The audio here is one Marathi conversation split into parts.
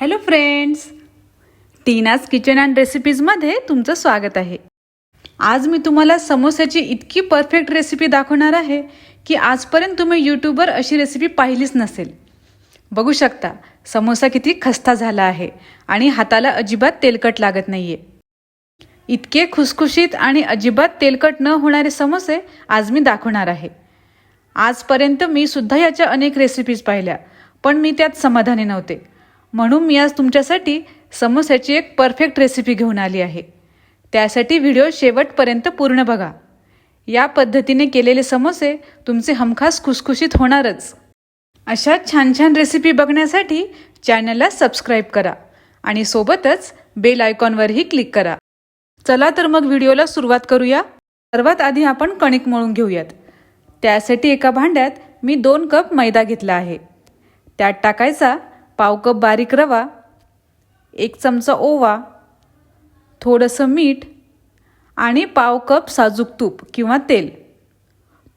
Hello friends Tina's kitchen and रेसिपीजमध्ये तुमचं स्वागत आहे. आज मी तुम्हाला समोस्याची इतकी परफेक्ट रेसिपी दाखवणार आहे की आजपर्यंत तुम्ही यूट्यूबवर अशी रेसिपी पाहिलीच नसेल. बघू शकता समोसा किती खस्ता झाला आहे आणि हाताला अजिबात तेलकट लागत नाही आहे इतके खुसखुशीत आणि अजिबात तेलकट न होणारे समोसे आज मी दाखवणार आहे. आजपर्यंत मी सुद्धा याच्या अनेक रेसिपीज पाहिल्या पण मी त्यात समाधानी नव्हते. म्हणून मी आज तुमच्यासाठी समोस्याची एक परफेक्ट रेसिपी घेऊन आली आहे. त्यासाठी व्हिडिओ शेवटपर्यंत पूर्ण बघा. या पद्धतीने केलेले समोसे तुमचे हमखास खुसखुशीत होणारच. अशा छान छान रेसिपी बघण्यासाठी चॅनलला सबस्क्राईब करा आणि सोबतच बेल आयकॉनवरही क्लिक करा. चला तर मग व्हिडिओला सुरुवात करूया. सर्वात आधी आपण कणिक मळून घेऊयात. त्यासाठी एका भांड्यात मी दोन कप मैदा घेतला आहे. त्यात टाकायचा पाव कप बारीक रवा एक चमचा ओवा थोडंसं मीठ आणि पाव कप साजूक तूप किंवा तेल.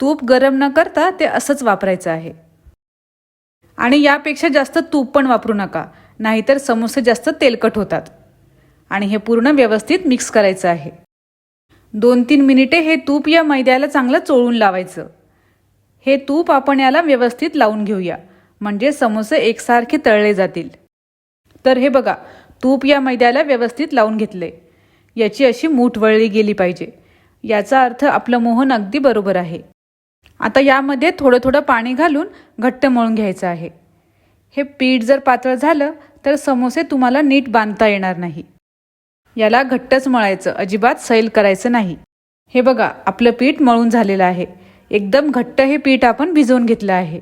तूप गरम न करता ते असंच वापरायचं आहे. आणि यापेक्षा जास्त तूप पण वापरू नका नाहीतर समोसे जास्त तेलकट होतात. आणि हे पूर्ण व्यवस्थित मिक्स करायचं आहे. दोन तीन मिनिटे हे तूप या मैद्याला चांगलं चोळून लावायचं. हे तूप आपण याला व्यवस्थित लावून घेऊया. म्हणजे समोसे एकसारखे तळले जातील. तर हे बघा तूप या मैद्याला व्यवस्थित लावून घेतले. याची अशी मूठ वळली गेली पाहिजे. याचा अर्थ आपलं मोहन अगदी बरोबर आहे. आता यामध्ये थोडं थोडं पाणी घालून घट्ट मळून घ्यायचं आहे. हे पीठ जर पातळ झालं तर समोसे तुम्हाला नीट बांधता येणार नाही. याला घट्टच मळायचं अजिबात सैल करायचं नाही. हे बघा आपलं पीठ मळून झालेलं आहे. एकदम घट्ट हे पीठ आपण भिजवून घेतलं आहे.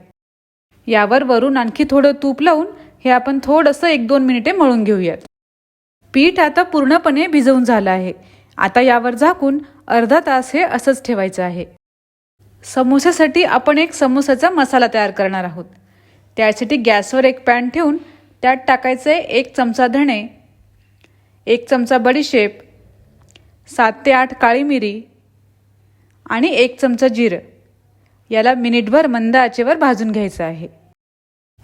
यावर वरून आणखी थोडं तूप लावून हे आपण थोडंसं एक दोन मिनिटे मळून घेऊयात. पीठ आता पूर्णपणे भिजवून झालं आहे. आता यावर झाकून अर्धा तास हे असंच ठेवायचं आहे. समोस्यासाठी आपण एक समोसाचा मसाला तयार करणार आहोत. त्यासाठी गॅसवर एक पॅन ठेवून त्यात टाकायचं आहे एक चमचा धणे एक चमचा बडीशेप सात ते आठ काळी मिरी आणि एक चमचा जिरं. याला मिनिटभर मंद आचेवर भाजून घ्यायचं आहे.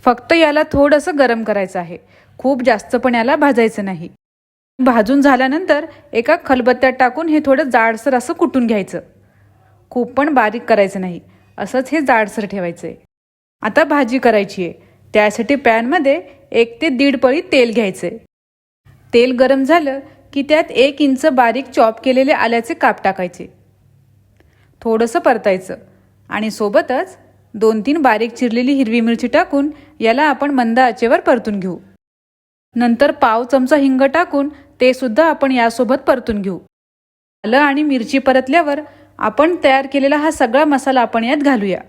फक्त याला थोडंसं गरम करायचं आहे. खूप जास्त पण याला भाजायचं नाही. भाजून झाल्यानंतर एका खलबत्त्यात टाकून हे थोडं जाडसर असं कुटून घ्यायचं. खूप पण बारीक करायचं नाही. असंच हे जाडसर ठेवायचं आहे आता भाजी करायची आहे. त्यासाठी पॅनमध्ये एक ते दीड पळी तेल घ्यायचं आहे तेल गरम झालं की त्यात एक इंच बारीक चॉप केलेले आल्याचे काप टाकायचे. थोडंसं परतायचं. आणि सोबतच दोन तीन बारीक चिरलेली हिरवी मिरची टाकून याला आपण मंद आचेवर परतून घेऊ. नंतर पाव चमचा हिंग टाकून ते सुद्धा आपण यासोबत परतून घेऊ. आलं आणि मिरची परतल्यावर आपण तयार केलेला हा सगळा मसाला आपण यात घालूया.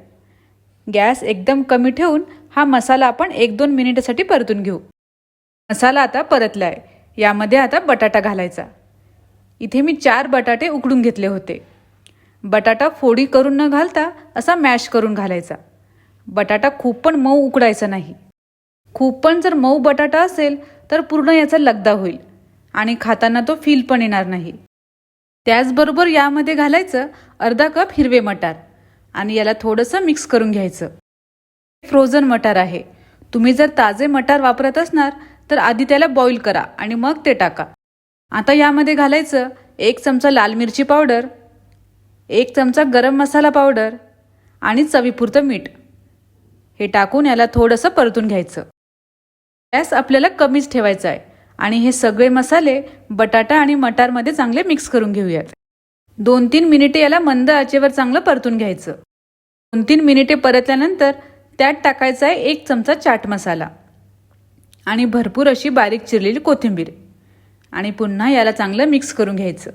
गॅस एकदम कमी ठेवून हा मसाला आपण एक दोन मिनिटासाठी परतून घेऊ. मसाला आता परतला आहे यामध्ये आता बटाटा घालायचा. इथे मी चार बटाटे उकडून घेतले होते. बटाटा फोडी करून न घालता असा मॅश करून घालायचा. बटाटा खूप पण मऊ उकडायचा नाही. खूप पण जर मऊ बटाटा असेल तर पूर्ण याचा लगदा होईल आणि खाताना तो फील पण येणार नाही. त्याचबरोबर यामध्ये घालायचं अर्धा कप हिरवे मटार आणि याला थोडंसं मिक्स करून घ्यायचं. फ्रोझन मटार आहे. तुम्ही जर ताजे मटार वापरत असणार तर आधी त्याला बॉईल करा आणि मग ते टाका. आता यामध्ये घालायचं एक चमचा लाल मिरची पावडर एक चमचा गरम मसाला पावडर आणि चवीपुरतं मीठ. हे टाकून याला थोडंसं परतून घ्यायचं. गॅस आपल्याला कमीच ठेवायचा आहे. आणि हे सगळे मसाले बटाटा आणि मटारमध्ये चांगले मिक्स करून घेऊयात. दोन तीन मिनिटे याला मंद आचेवर चांगलं परतून घ्यायचं. दोन तीन मिनिटे परतल्यानंतर त्यात टाकायचा आहे एक चमचा चाट मसाला. आणि भरपूर अशी बारीक चिरलेली कोथिंबीर. आणि पुन्हा याला चांगलं मिक्स करून घ्यायचं.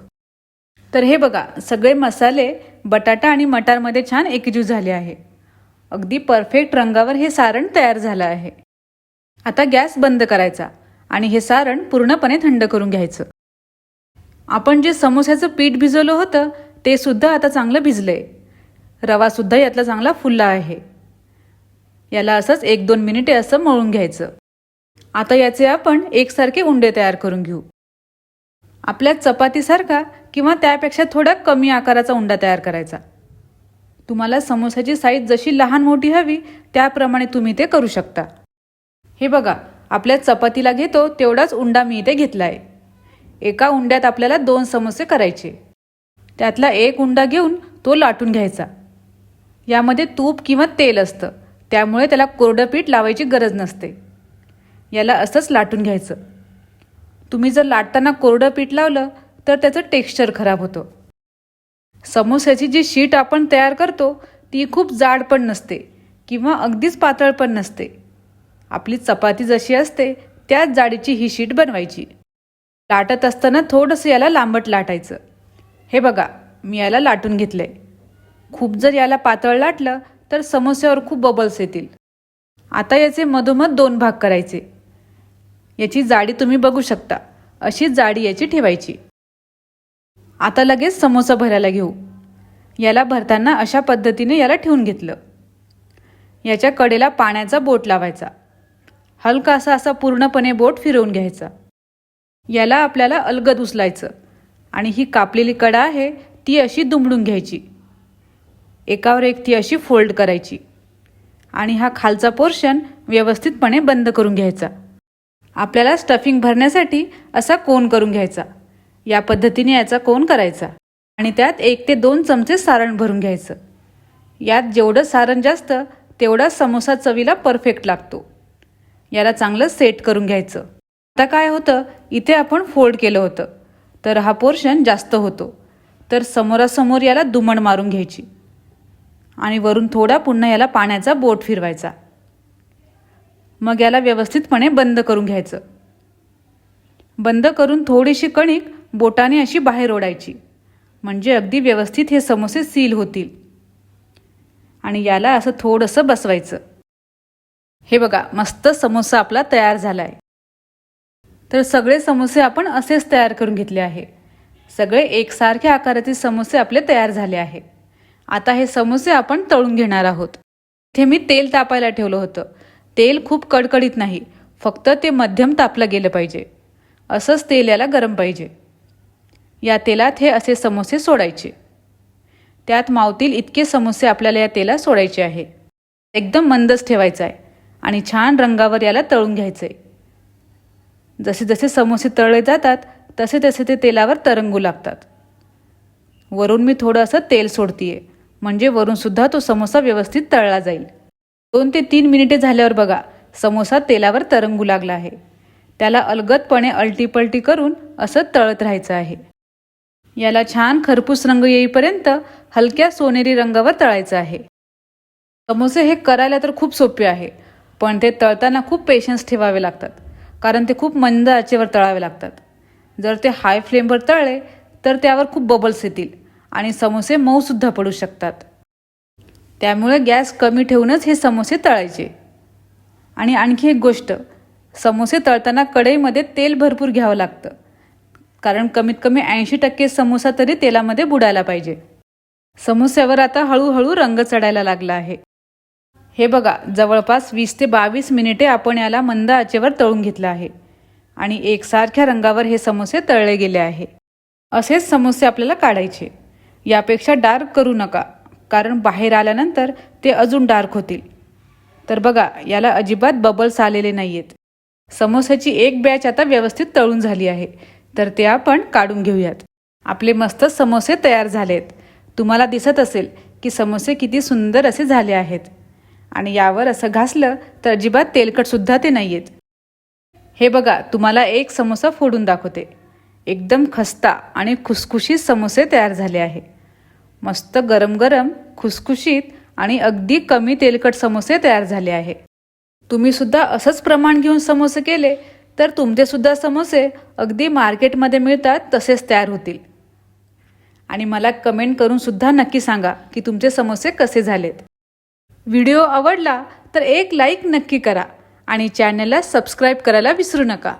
तर हे बघा सगळे मसाले बटाटा आणि मटारमध्ये छान एकजीव झाले आहे. अगदी परफेक्ट रंगावर हे सारण तयार झालं आहे. आता गॅस बंद करायचा आणि हे सारण पूर्णपणे थंड करून घ्यायचं. आपण जे समोस्याचं पीठ भिजवलं होतं ते सुद्धा आता चांगलं भिजलंय. रवा सुद्धा यातला चांगला फुलला आहे. याला असंच एक दोन मिनिटे असं मळून घ्यायचं. आता याचे आपण एकसारखे उंडे तयार करून घेऊ. आपल्या चपातीसारखा किंवा त्यापेक्षा थोडा कमी आकाराचा उंडा तयार करायचा. तुम्हाला समोसाची साईज जशी लहान मोठी हवी त्याप्रमाणे तुम्ही ते करू शकता. हे बघा आपल्या चपातीला घेतो तेवढाच उंडा मी इथे घेतला आहे एका उंड्यात आपल्याला दोन समोसे करायचे. त्यातला एक उंडा घेऊन तो लाटून घ्यायचा. यामध्ये तूप किंवा तेल असतं त्यामुळे त्याला कोरडं पीठ लावायची गरज नसते. याला असंच लाटून घ्यायचं. तुम्ही जर लाटताना कोरडं पीठ लावलं तर त्याचं टेक्स्चर खराब होतं. समोस्याची जी शीट आपण तयार करतो ती खूप जाड पण नसते किंवा अगदीच पातळ पण नसते. आपली चपाती जशी असते त्याच जाडीची ही शीट बनवायची. लाटत असताना थोडंसं याला लांबट लाटायचं. हे बघा मी याला लाटून घेतलंय. खूप जर याला पातळ लाटलं तर समोस्यावर खूप बबल्स येतील. आता याचे मधोमध दोन भाग करायचे. याची जाडी तुम्ही बघू शकता. अशी जाडी याची ठेवायची. आता लगेच समोसा भरायला घेऊ. याला भरताना अशा पद्धतीने याला ठेवून घेतलं. याच्या कडेला पाण्याचा बोट लावायचा. हलका असा असा पूर्णपणे बोट फिरवून घ्यायचा. याला आपल्याला अलगद उचलायचं आणि ही कापलेली कडा आहे ती अशी दुमडून घ्यायची. एकावर एक ती अशी फोल्ड करायची आणि हा खालचा पोर्शन व्यवस्थितपणे बंद करून घ्यायचा. आपल्याला स्टफिंग भरण्यासाठी असा कोन करून घ्यायचा. या पद्धतीने याचा कोन करायचा? आणि त्यात एक ते दोन चमचे सारण भरून घ्यायचं. यात जेवढं सारण जास्त तेवढा समोसा चवीला परफेक्ट लागतो. याला चांगलं सेट करून घ्यायचं. आता काय होतं? इथे आपण फोल्ड केलं होतं. तर हा पोर्शन जास्त होतो. तर समोरासमोर याला दुमण मारून घ्यायची. आणि वरून थोडा पुन्हा याला पाण्याचा बोट फिरवायचा. मग याला व्यवस्थितपणे बंद करून घ्यायचं. बंद करून थोडीशी कणिक बोटाने अशी बाहेर ओढायची. म्हणजे अगदी व्यवस्थित हे समोसे सील होतील. आणि याला असं थोडंसं बसवायचं. हे बघा मस्त समोसा आपला तयार झाला आहे तर सगळे समोसे आपण असेच तयार करून घेतले आहे. सगळे एकसारख्या आकाराचे समोसे आपले तयार झाले आहे. आता हे समोसे आपण तळून घेणार आहोत. इथे मी तेल तापायला ठेवलं होतं. तेल खूप कडकडीत नाही. फक्त ते मध्यम तापलं गेलं पाहिजे. असंच तेल याला गरम पाहिजे. या तेलात हे असे समोसे सोडायचे. त्यात मावतील इतके समोसे आपल्याला या तेलात सोडायचे आहे. एकदम मंदच ठेवायचं आहे आणि छान रंगावर याला तळून घ्यायचं आहे जसे जसे समोसे तळले जातात तसे तसे ते तेलावर तरंगू लागतात. वरून मी थोडं असं तेल सोडतीये म्हणजे वरूनसुद्धा तो समोसा व्यवस्थित तळला जाईल. दोन ते तीन मिनिटे झाल्यावर बघा समोसा तेलावर तरंगू लागला आहे. त्याला अलगदपणे अलटीपलटी करून असं तळत राहायचं आहे. याला छान खरपूस रंग येईपर्यंत हलक्या सोनेरी रंगावर तळायचं आहे. समोसे हे करायला तर खूप सोपे आहे पण ते तळताना खूप पेशन्स ठेवावे लागतात कारण ते खूप मंद आचेवर तळावे लागतात. जर ते हाय फ्लेमवर तळले तर त्यावर खूप बबल्स येतील आणि समोसे मऊसुद्धा पडू शकतात. त्यामुळे गॅस कमी ठेवूनच हे समोसे तळायचे. आणि आणखी एक गोष्ट समोसे तळताना कढईमध्ये तेल भरपूर घ्यावं लागतं. कारण कमीत कमी ऐंशी टक्के समोसा तरी तेलामध्ये बुडायला पाहिजे. समोस्यावर आता हळूहळू रंग चढायला लागला आहे. हे बघा जवळपास वीस ते बावीस मिनिटे आपण याला मंद आचेवर तळून घेतलं आहे आणि एकसारख्या रंगावर हे समोसे तळले गेले आहे. असेच समोसे आपल्याला काढायचे. यापेक्षा डार्क करू नका कारण बाहेर आल्यानंतर ते अजून डार्क होतील. तर बघा याला अजिबात बबल्स आलेले नाही आहेत समोस्याची एक बॅच आता व्यवस्थित तळून झाली आहे. तर ते आपण काढून घेऊयात. आपले मस्त समोसे तयार झालेत. तुम्हाला दिसत असेल की समोसे किती सुंदर असे झाले आहेत. आणि यावर असं घासलं तर अजिबात तेलकटसुद्धा ते नाही आहेत हे बघा तुम्हाला एक समोसा फोडून दाखवते. एकदम खस्ता आणि खुसखुशीत समोसे तयार झाले आहे. मस्त गरम गरम खुसखुशीत आणि अगदी कमी तेलकट समोसे तयार झाले आहे. तुम्ही सुद्धा असंच प्रमाण घेऊन समोसे केले तर तुमचे सुद्धा समोसे अगदी मार्केटमध्ये मिळतात तसेच तयार होतील. आणि मला कमेंट करून सुद्धा नक्की सांगा की तुमचे समोसे कसे झालेत. व्हिडिओ आवडला तर एक लाईक नक्की करा आणि चॅनलला सबस्क्राईब करायला विसरू नका.